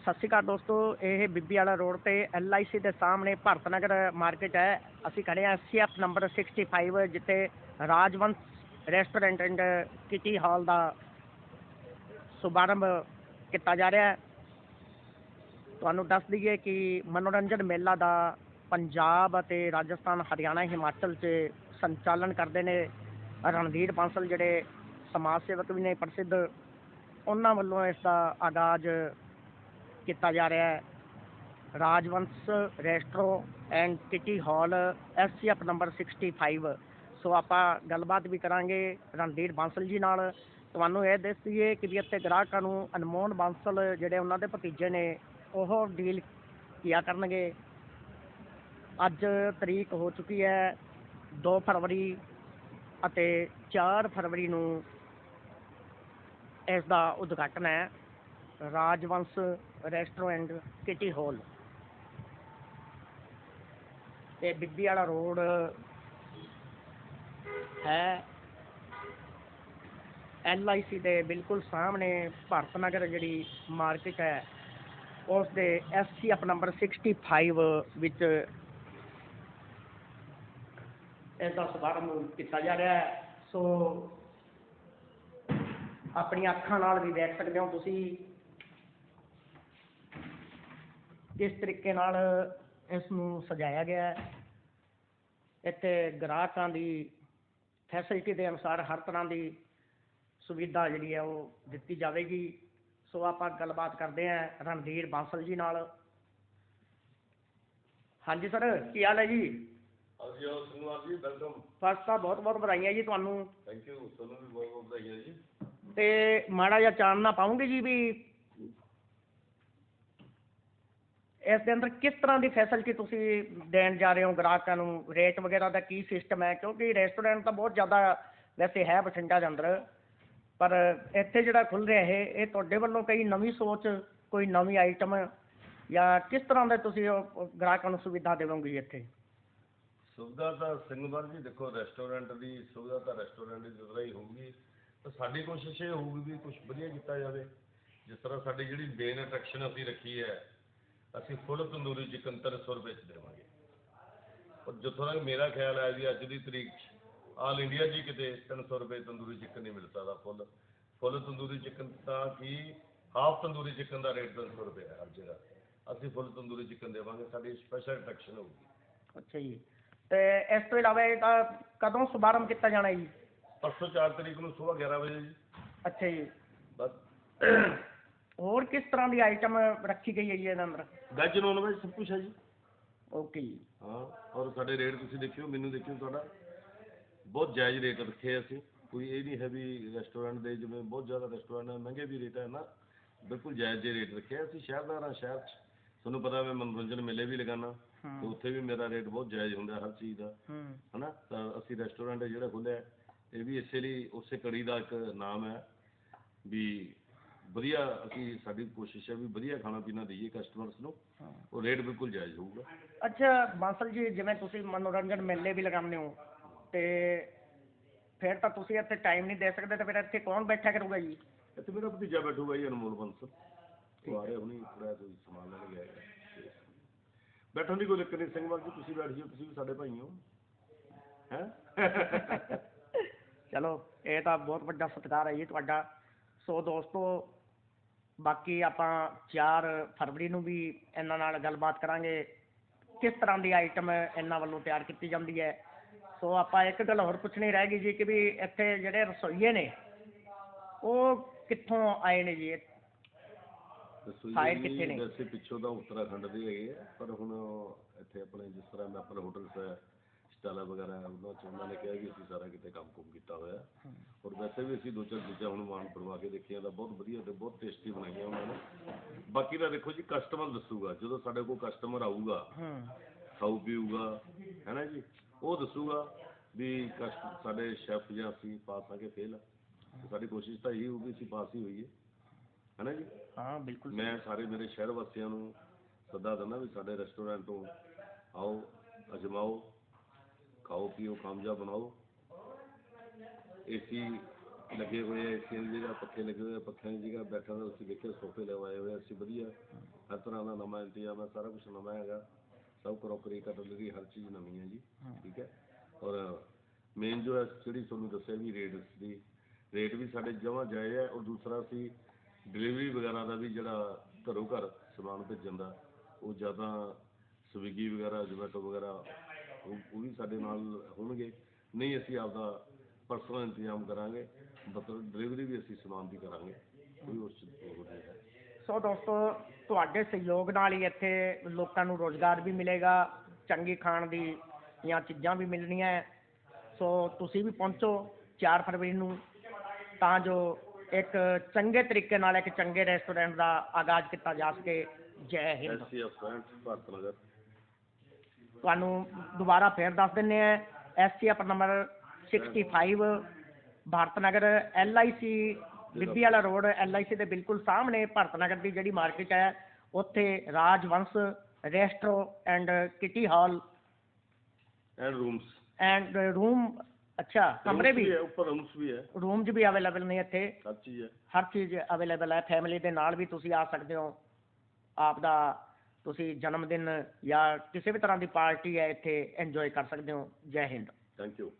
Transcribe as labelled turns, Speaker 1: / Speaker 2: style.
Speaker 1: ਸਤਿ ਸ਼੍ਰੀ ਅਕਾਲ ਦੋਸਤੋ, ਇਹ ਬੀਬੀ ਵਾਲਾ ਰੋਡ ਤੇ ਐਲਆਈਸੀ ਦੇ ਸਾਹਮਣੇ ਭਰਤ ਨਗਰ ਮਾਰਕੀਟ ਹੈ। ਅਸੀਂ ਖੜੇ ਹਾਂ ਸੀਐਫ ਨੰਬਰ 65 ਜਿੱਥੇ Rajvansh restaurant and kitty hall ਦਾ ਸ਼ੁਭਾਰੰਭ ਕੀਤਾ ਜਾ ਰਿਹਾ ਹੈ। ਤੁਹਾਨੂੰ ਦੱਸ ਦਈਏ ਕਿ ਮਨੋਰੰਜਨ ਮੇਲਾ ਦਾ ਪੰਜਾਬ ਅਤੇ ਰਾਜਸਥਾਨ, ਹਰਿਆਣਾ, ਹਿਮਾਚਲ 'ਚ ਸੰਚਾਲਨ ਕਰਦੇ ਨੇ ਰਣਧੀਰ ਬਾਂਸਲ, ਜਿਹੜੇ ਸਮਾਜ ਸੇਵਕ ਵੀ ਨੇ ਪ੍ਰਸਿੱਧ। ਉਹਨਾਂ ਵੱਲੋਂ ਇਸ ਦਾ ਆਗਾਜ਼ ਕੀਤਾ ਜਾ ਰਿਹਾ ਹੈ। Rajvansh resto and kitty hall SCF number 65 so ਆਪਾਂ ਗੱਲਬਾਤ ਵੀ ਕਰਾਂਗੇ ਰਣਧੀਰ ਬਾਂਸਲ ਜੀ ਨਾਲ। ਤੁਹਾਨੂੰ ਇਹ ਦੱਸ ਦਈਏ ਕਿ ਵੀ ਇੱਥੇ ਗ੍ਰਾਹਕਾਂ ਨੂੰ ਅਨਮੋਲ ਬਾਂਸਲ ਜਿਹੜੇ ਉਹਨਾਂ ਦੇ ਭਤੀਜੇ ਨੇ, ਉਹ ਡੀਲ ਕੀਆ ਕਰਨਗੇ? ਅੱਜ ਤਰੀਕ ਹੋ ਚੁੱਕੀ ਹੈ 2 ਫਰਵਰੀ ਅਤੇ 4 ਫਰਵਰੀ ਨੂੰ ਇਸ ਦਾ ਉਦਘਾਟਨ ਹੈ। ਰਾਜਵੰਸ਼ ਰੈਸਟੋਰੈਂਟ ਕਿਟੀ ਹਾਲ ਤੇ ਬੀਬੀ ਵਾਲਾ ਰੋਡ ਹੈ ਐੱਲ ਆਈ ਸੀ ਦੇ ਬਿਲਕੁਲ ਸਾਹਮਣੇ, ਭਾਰਤ ਨਗਰ ਜਿਹੜੀ ਮਾਰਕੀਟ ਹੈ ਉਸ ਦੇ ਐਸਸੀਐਫ ਨੰਬਰ 65 ਵਿੱਚ ਇਸ ਦਾ ਸ਼ੁਭਾਰੰਭ ਕੀਤਾ ਜਾ ਰਿਹਾ ਹੈ। ਸੋ ਆਪਣੀਆਂ ਅੱਖਾਂ ਨਾਲ ਵੀ ਦੇਖ ਸਕਦੇ ਹੋ ਤੁਸੀਂ। ਕਿਸ ਤਰੀਕੇ ਨਾਲ ਇਸ ਨੂੰ ਸਜਾਇਆ ਗਿਆ ਹੈ। ਇੱਥੇ ਗ੍ਰਾਹਕਾਂ ਦੀ ਫੈਸਿਲਿਟੀ ਦੇ ਅਨੁਸਾਰ ਹਰ ਤਰ੍ਹਾਂ ਦੀ ਸੁਵਿਧਾ ਜਿਹੜੀ ਹੈ ਉਹ ਦਿੱਤੀ ਜਾਵੇਗੀ। ਸੋ ਆਪਾਂ ਗੱਲਬਾਤ ਕਰਦੇ ਹਾਂ ਰਣਧੀਰ ਬਾਂਸਲ ਜੀ ਨਾਲ। ਹਾਂਜੀ ਸਰ ਕੀ ਹਾਲ ਹੈ ਜੀ?
Speaker 2: ਹਾਂਜੀ ਹਾਂ ਸੁਨਵਾਰ ਜੀ ਵੈਲਕਮ
Speaker 1: ਫਸਟ ਤਾਂ ਬਹੁਤ ਬਹੁਤ ਵਧਾਈਆਂ ਜੀ ਤੁਹਾਨੂੰ।
Speaker 2: ਥੈਂਕ ਯੂ ਤੁਹਾਨੂੰ ਵੀ ਬਹੁਤ ਬਹੁਤ ਵਧਾਈਆਂ ਜੀ।
Speaker 1: ਤੇ ਮਾੜਾ ਜਿਹਾ ਚਾਨਣਾ ਪਾਉਂਗੇ ਜੀ ਵੀ ਇਸ ਦੇ ਅੰਦਰ ਕਿਸ ਤਰ੍ਹਾਂ ਦੀ ਫੈਸਿਲਿਟੀ ਤੁਸੀਂ ਦੇਣ ਜਾ ਰਹੇ ਹੋ ਗ੍ਰਾਹਕਾਂ ਨੂੰ? ਰੇਟ ਵਗੈਰਾ ਦਾ ਕੀ ਸਿਸਟਮ ਹੈ? ਕਿਉਂਕਿ ਰੈਸਟੋਰੈਂਟ ਤਾਂ ਬਹੁਤ ਜ਼ਿਆਦਾ ਵੈਸੇ ਹੈ ਬਠਿੰਡਾ ਦੇ ਅੰਦਰ, ਪਰ ਇੱਥੇ ਜਿਹੜਾ ਖੁੱਲ ਰਿਹਾ ਹੈ ਇਹ ਤੁਹਾਡੇ ਵੱਲੋਂ ਕਈ ਨਵੀਂ ਸੋਚ, ਕੋਈ ਨਵੀਂ ਆਈਟਮ ਜਾਂ ਕਿਸ ਤਰ੍ਹਾਂ ਦੇ ਤੁਸੀਂ ਉਹ ਗ੍ਰਾਹਕਾਂ ਨੂੰ ਸੁਵਿਧਾ ਦੇਵੋਗੇ ਜੀ ਇੱਥੇ?
Speaker 2: ਸੁਵਿਧਾ ਤਾਂ ਸਿੰਘਵਾਰ ਜੀ ਦੇਖੋ ਰੈਸਟੋਰੈਂਟ ਦੀ ਸੁਵਿਧਾ ਤਾਂ ਰੈਸਟੋਰੈਂਟ ਦੀ ਤਰ੍ਹਾਂ ਹੀ ਹੋਊਗੀ। ਤਾਂ ਸਾਡੀ ਕੋਸ਼ਿਸ਼ ਇਹ ਹੋਊਗੀ ਵੀ ਕੁਝ ਵਧੀਆ ਕੀਤਾ ਜਾਵੇ। ਜਿਸ ਤਰ੍ਹਾਂ ਸਾਡੀ ਜਿਹੜੀ ਮੇਨ ਅਟਰੈਕਸ਼ਨ ਅਸੀਂ ਰੱਖੀ ਹੈ ਅਸੀਂ ਫੁੱਲ ਤੰਦੂਰੀ ਚਿਕਨ 300 ਰੁਪਏ ਚ ਦੇਵਾਂਗੇ। ਔਰ ਜਿੱਥੋਂ ਤੱਕ ਮੇਰਾ ਖਿਆਲ ਹੈ ਵੀ ਅੱਜ ਦੀ ਤਰੀਕ 'ਚ ਆਲ ਇੰਡੀਆ 'ਚ ਹੀ ਕਿਤੇ 300 ਰੁਪਏ ਤੰਦੂਰੀ ਚਿਕਨ ਨਹੀਂ ਮਿਲ ਸਕਦਾ ਫੁੱਲ। ਫੁੱਲ ਤੰਦੂਰੀ ਚਿਕਨ ਤਾਂ ਕੀ ਹਾਫ ਤੰਦੂਰੀ ਚਿਕਨ ਦਾ ਰੇਟ 300 ਰੁਪਏ ਹੈ ਹਰ ਜਗ੍ਹਾ ਅਸੀਂ ਫੁੱਲ ਤੰਦੂਰੀ ਚਿਕਨ ਦੇਵਾਂਗੇ ਸਾਡੀ ਸਪੈਸ਼ਲ ਅਟਰੈਕਸ਼ਨ ਹੋਊਗੀ।
Speaker 1: ਅੱਛਾ ਜੀ। ਤੇ ਇਸ ਤੋਂ ਇਲਾਵਾ ਇਹਦਾ ਕਦੋਂ ਸ਼ੁਭਾਰੰਭ ਕੀਤਾ ਜਾਣਾ ਜੀ?
Speaker 2: ਪਰਸੋਂ 4 ਤਰੀਕ ਨੂੰ ਸਵੇਰ 11 ਵਜੇ ਜੀ।
Speaker 1: ਅੱਛਾ ਜੀ।
Speaker 2: ਬਸ।
Speaker 1: ਹੋਰ ਕਿਸ ਤਰ੍ਹਾਂ ਦੀ ਆਈਟਮ ਰੱਖੀ ਗਈ ਹੈ ਜੀ ਇਹਦੇ ਅੰਦਰ?
Speaker 2: ਵੈਜ ਨੋਨ ਵੈਜ ਸਭ ਕੁਝ ਹੈ ਜੀ।
Speaker 1: ਓਕੇ ਜੀ।
Speaker 2: ਹਾਂ ਔਰ ਸਾਡੇ ਰੇਟ ਤੁਸੀਂ ਦੇਖਿਓ ਮੈਨੂੰ ਦੇਖਿਓ ਤੁਹਾਡਾ। ਬਹੁਤ ਜਾਇਜ਼ ਰੇਟ ਰੱਖੇ ਆ ਅਸੀਂ। ਕੋਈ ਇਹ ਨਹੀਂ ਹੈ ਵੀ ਰੈਸਟੋਰੈਂਟ ਦੇ ਜਿਵੇਂ ਬਹੁਤ ਜ਼ਿਆਦਾ ਰੈਸਟੋਰੈਂਟ ਮਹਿੰਗੇ ਵੀ ਰੇਟ ਹੈ ਨਾ। ਬਿਲਕੁਲ ਜਾਇਜ਼ ਜਿਹੇ ਰੇਟ ਰੱਖੇ ਆ ਅਸੀਂ। ਸ਼ਹਿਰਦਾਰ ਹਾਂ ਸ਼ਹਿਰ 'ਚ ਤੁਹਾਨੂੰ ਪਤਾ ਮੈਂ ਮਨੋਰੰਜਨ ਮੇਲੇ ਵੀ ਲਗਾਉਣਾ ਤੇ ਉੱਥੇ ਵੀ ਮੇਰਾ ਰੇਟ ਬਹੁਤ ਜਾਇਜ਼ ਹੁੰਦਾ ਹਰ ਚੀਜ਼ ਦਾ। ਹਨਾ? ਤਾਂ ਅਸੀਂ ਰੈਸਟੋਰੈਂਟ ਜਿਹੜਾ ਖੋਲ੍ਹਿਆ ਹੈ, ਇਹ ਵੀ ਇਸੇ ਲਈ ਉਸੇ ਕੜੀ ਦਾ ਇੱਕ ਨਾਮ ਹੈ ਵੀ ਵਧੀਆ ਅਸੀਂ ਸਾਡੀ ਕੋਸ਼ਿਸ਼ ਹੈ ਵੀ ਵਧੀਆ ਖਾਣਾ ਪੀਣਾ ਦਈਏ ਕਸਟਮਰਸ ਨੂੰ। ਉਹ ਰੇਟ ਬਿਲਕੁਲ ਜਾਇਜ਼ ਹੋਊਗਾ।
Speaker 1: ਅੱਛਾ ਬਾਂਸਲ ਜੀ ਜਿਵੇਂ ਤੁਸੀਂ ਮਨੋਰੰਜਨ ਮੇਲੇ ਵੀ ਲਗਾਉਂਦੇ ਹੋ ਤੇ ਫਿਰ ਤਾਂ ਤੁਸੀਂ ਇੱਥੇ ਟਾਈਮ ਨਹੀਂ ਦੇ ਸਕਦੇ ਤੇ ਫਿਰ ਇੱਥੇ ਕੌਣ ਬੈਠਾ ਕਰੂਗਾ ਜੀ?
Speaker 2: ਇੱਥੇ ਮੇਰਾ ਭਤੀਜਾ ਬੈਠੂਗਾ ਜੀ ਅਨਮੋਲ ਬੰਸਲ ਉਹ ਆ ਰਹੇ ਹੁਣੀ ਥੋੜਾ ਕੋਈ ਸਮਾਨ ਲੈਣ ਗਿਆ ਹੈ ਬੈਠਣ ਦੀ ਕੋਈ ਦਿੱਕਤ ਨਹੀਂ ਸਿੰਘ ਜੀ ਤੁਸੀਂ ਬੈਠ ਜਿਓ ਤੁਸੀਂ ਵੀ ਸਾਡੇ ਭਾਈ ਹੋ। ਹੈ?
Speaker 1: ਚਲੋ ਇਹ ਤਾਂ ਬਹੁਤ ਵੱਡਾ ਸਤਿਕਾਰ ਹੈ ਜੀ ਤੁਹਾਡਾ। ਸੋ ਦੋਸਤੋ ਬਾਕੀ ਆਪਾਂ 4 ਫਰਵਰੀ ਨੂੰ ਵੀ ਇਹਨਾਂ ਨਾਲ ਗੱਲਬਾਤ ਕਰਾਂਗੇ ਕਿਸ ਤਰ੍ਹਾਂ ਦੀ ਆਈਟਮ ਇਹਨਾਂ ਵੱਲੋਂ ਤਿਆਰ ਕੀਤੀ ਜਾਂਦੀ ਹੈ। ਸੋ ਆਪਾਂ ਇੱਕ ਗੱਲ ਹੋਰ ਪੁੱਛਣੀ ਰਹਿ ਗਈ ਜੀ ਕਿ ਵੀ ਇੱਥੇ ਜਿਹੜੇ ਰਸੋਈਏ ਨੇ ਉਹ ਕਿੱਥੋਂ ਆਏ ਨੇ ਜੀ?
Speaker 2: ਜੀ
Speaker 1: ਕਿੱਥੇ ਨੇ?
Speaker 2: ਵੈਸੇ ਪਿੱਛੋਂ ਤਾਂ ਉੱਤਰਾਖੰਡ ਦੇ ਹੈਗੇ ਆ ਪਰ ਹੁਣ ਇੱਥੇ ਆਪਣੇ ਜਿਸ ਤਰ੍ਹਾਂ ਮੈਂ ਆਪਣੇ ਹੋਟਲ ਹੈ ਸਟਾਲਾ ਵਗੈਰਾ ਉਹਨਾਂ ਚ ਉਹਨਾਂ ਨੇ ਕਿਹਾ ਵੀ ਅਸੀਂ ਸਾਰਾ ਕਿਤੇ ਕੰਮ ਕੁਮ ਕੀਤਾ ਹੋਇਆ। ਔਰ ਵੈਸੇ ਵੀ ਅਸੀਂ ਦੋ ਚਾਰ ਚੀਜ਼ਾਂ ਹੁਣ ਮਾਨ ਬਣਵਾ ਕੇ ਦੇਖੀਆਂ ਤਾਂ ਬਹੁਤ ਵਧੀਆ ਤੇ ਬਹੁਤ ਟੇਸਟੀ ਬਣਾਈਆਂ ਉਹਨਾਂ ਨੇ। ਬਾਕੀ ਤਾਂ ਦੇਖੋ ਜੀ ਕਸਟਮਰ ਦੱਸੂਗਾ ਜਦੋਂ ਸਾਡੇ ਕੋਲ ਕਸਟਮਰ ਆਊਗਾ
Speaker 1: ਹੂੰ।
Speaker 2: ਖਾਊ ਪੀਊਗਾ ਹੈ ਨਾ ਜੀ? ਉਹ ਦੱਸੂਗਾ ਵੀ ਕਸਟ ਸਾਡੇ ਸ਼ੈਫ ਜਾਂ ਅਸੀਂ ਪਾਸ ਆ ਕੇ ਫੇਲ ਆ। ਤੇ ਸਾਡੀ ਕੋਸ਼ਿਸ਼ ਤਾਂ ਇਹੀ ਹੋਊਗੀ ਅਸੀਂ ਪਾਸ ਹੀ ਹੋਈਏ। ਹੈ ਨਾ ਜੀ?
Speaker 1: ਹਾਂ ਬਿਲਕੁਲ
Speaker 2: ਮੈਂ ਸਾਰੇ ਮੇਰੇ ਸ਼ਹਿਰ ਵਾਸੀਆਂ ਨੂੰ ਸੱਦਾ ਦਿੰਦਾ ਵੀ ਸਾਡੇ ਰੈਸਟੋਰੈਂਟ ਤੋਂ ਆਓ ਅਜਮਾਓ ਖਾਓ ਪੀਓ ਕਾਮਯਾਬ ਬਣਾਓ। ਏਸੀ ਲੱਗੇ ਹੋਏ ਆ ਏਸੀਆਂ ਦੀ ਜਗ੍ਹਾ ਪੱਖੇ ਲੱਗੇ ਹੋਏ ਆ ਪੱਖਿਆਂ ਦੀ ਜਗ੍ਹਾ ਬੈਠਣ ਦਾ ਤੁਸੀਂ ਦੇਖਿਆ ਸੋਫੇ ਲਗਵਾਏ ਹੋਏ ਆ ਅਸੀਂ ਵਧੀਆ। ਹਰ ਤਰ੍ਹਾਂ ਦਾ ਨਵਾਂ ਇੰਤਜ਼ਾਮ ਹੈ ਸਾਰਾ ਕੁਝ ਨਵਾਂ ਹੈਗਾ। ਸਭ ਕਰੋਕਰੀ ਕਟਲਰੀ ਹਰ ਚੀਜ਼ ਨਵੀਂ ਹੈ ਜੀ ਠੀਕ ਹੈ। ਔਰ ਮੇਨ ਜੋ ਹੈ ਜਿਹੜੀ ਤੁਹਾਨੂੰ ਦੱਸਿਆ ਵੀ ਰੇਟ ਦੀ ਰੇਟ ਵੀ ਸਾਡੇ ਜਮਾਂ ਜਾਇਜ਼ ਹੈ ਔਰ ਦੂਸਰਾ ਅਸੀਂ ਡਿਲੀਵਰੀ ਵਗੈਰਾ ਦਾ ਵੀ ਜਿਹੜਾ ਘਰੋਂ ਘਰ ਸਮਾਨ ਭੇਜਣ ਦਾ ਉਹ ਜ਼ਿਆਦਾ ਸਵਿਗੀ ਵਗੈਰਾ ਜ਼ੋਮੈਟੋ ਵਗੈਰਾ ਉਹ ਉਹ ਵੀ ਸਾਡੇ ਨਾਲ ਹੋਣਗੇ। ਨਹੀਂ ਅਸੀਂ ਆਪਦਾ ਪਰਸਨਲ ਇੰਤਜ਼ਾਮ ਕਰਾਂਗੇ ਮਤਲਬ ਡਿਲੀਵਰੀ ਵੀ ਅਸੀਂ ਸਮਾਨ ਦੀ ਕਰਾਂਗੇ ਕੋਈ ਉਸ ਚ ਉਹ ਨਹੀਂ ਹੈ।
Speaker 1: ਸੋ ਦੋਸਤੋ ਤੁਹਾਡੇ ਸਹਿਯੋਗ ਨਾਲ ਹੀ ਇੱਥੇ ਲੋਕਾਂ ਨੂੰ ਰੋਜ਼ਗਾਰ ਵੀ ਮਿਲੇਗਾ ਚੰਗੀ ਖਾਣ ਦੀ ਜਾਂ ਚੀਜ਼ਾਂ ਵੀ ਮਿਲਣੀਆਂ ਹੈ। ਸੋ ਤੁਸੀਂ ਵੀ ਪਹੁੰਚੋ 4 ਫਰਵਰੀ ਨੂੰ ਤਾਂ ਜੋ ਇੱਕ ਚੰਗੇ ਤਰੀਕੇ ਨਾਲ ਇੱਕ ਚੰਗੇ ਰੈਸਟੋਰੈਂਟ ਦਾ ਆਗਾਜ਼ ਕੀਤਾ ਜਾ ਸਕੇ। ਜੈ Hind.
Speaker 2: SC friend Bharat Nagar.
Speaker 1: ਤੁਹਾਨੂੰ ਦੁਬਾਰਾ ਫੇਰ ਦੱਸ ਦਿੰਨੇ ਆ SCF number 65 Bharat Nagar LIC Bibi Wala road LIC ਦੇ ਬਿਲਕੁਲ ਸਾਹਮਣੇ ਭਾਰਤ ਨਗਰ ਦੀ ਜਿਹੜੀ ਮਾਰਕੀਟ ਹੈ ਉੱਥੇ Rajvansh resto and kitty hall
Speaker 2: and rooms
Speaker 1: and room ਅੱਛਾ ਕਮਰੇ ਵੀ।
Speaker 2: ਹੈ ਉੱਪਰ ਰੂਮਸ ਵੀ ਹੈ।
Speaker 1: ਰੂਮਸ ਵੀ ਅਵੇਲੇਬਲ ਨੇ ਇੱਥੇ।
Speaker 2: ਹਰ ਚੀਜ਼ ਹੈ।
Speaker 1: ਹਰ ਚੀਜ਼ ਅਵੇਲੇਬਲ ਹੈ। ਫੈਮਿਲੀ ਦੇ ਨਾਲ ਵੀ ਤੁਸੀਂ ਆ ਸਕਦੇ ਹੋ। ਆਪ ਦਾ ਤੁਸੀਂ ਜਨਮ ਦਿਨ ਜਾਂ ਕਿਸੇ ਵੀ ਤਰ੍ਹਾਂ ਦੀ ਪਾਰਟੀ ਹੈ ਇੱਥੇ ਇੰਜੋਏ ਕਰ ਸਕਦੇ ਹੋ। ਜੈ ਹਿੰਦ।
Speaker 2: Thank you